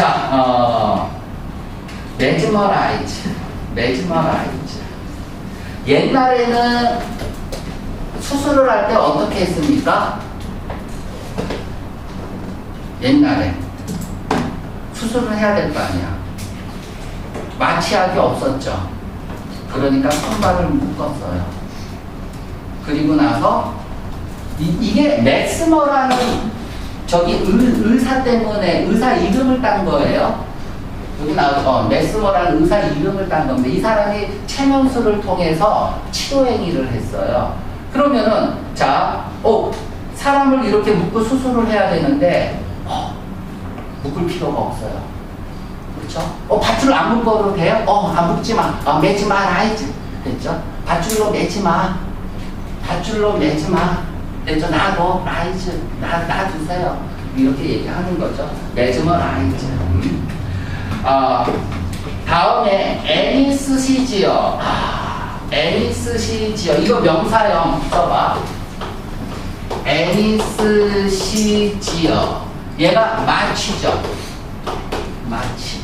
자, 어, 매즈머라이즈. 매즈머라이즈. 옛날에는 수술을 할 때 어떻게 했습니까? 옛날에 수술을 해야 될 거 아니야. 마취약이 없었죠. 그러니까 손발을 묶었어요. 그리고 나서 이, 게 맥스머라는 저기 의, 의사 때문에 의사 이름을 딴 거예요. 여기 나오죠. 어, 맥스머라는 의사 이름을 딴 건데 이 사람이 체면수를 통해서 치료 행위를 했어요. 그러면은 자, 어, 사람을 이렇게 묶고 수술을 해야 되는데 어, 묶을 필요가 없어요. 그렇죠? 어, 밧줄 안 묶어도 돼요? 어, 안 묶지 마. 어, 매지 마라이지. 됐죠? 밧줄로 매지 마. 밧줄로 매지 마. 됐죠? 놔둬. 라이즈. 놔, 놔두세요. 이렇게 얘기하는 거죠. 매즈머 라이즈. 음. 아, 다음에 애니스시지어. 아, 애니스시지어. 이거 명사형 써봐. 애니스시지어. 얘가 마취죠. 마취.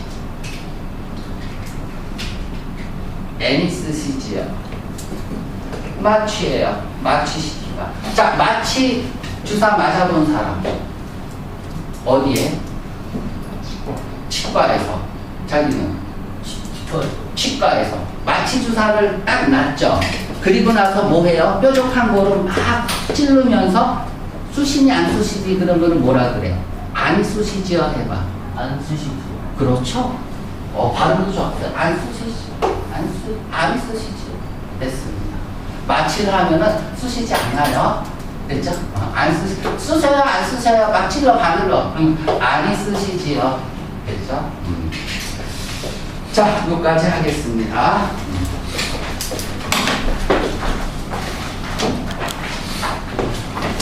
애니스시지어. 마취예요. 마취 시키다. 자, 마취 주사 맞아본 사람. 어디에? 치과에서. 자기는 치과에서 마취 주사를 딱 놨죠. 그리고 나서 뭐 해요? 뾰족한 거를 막 찌르면서 쑤시니 안 쑤시니 그런 거는 뭐라 그래? 안 쑤시지요 해봐. 안 쓰시죠. 그렇죠? 어, 발음도 좋았어요. 안 쓰시지. 안 쓰, 안 쓰시지. 됐습니다. 마취를 하면은 쓰시지 않아요. 됐죠? 어, 안 쓰시, 쓰셔요, 안. 막 찔러, 바늘러. 음, 안 쓰시지요. 됐죠? 음. 자, 여기까지 하겠습니다. 음.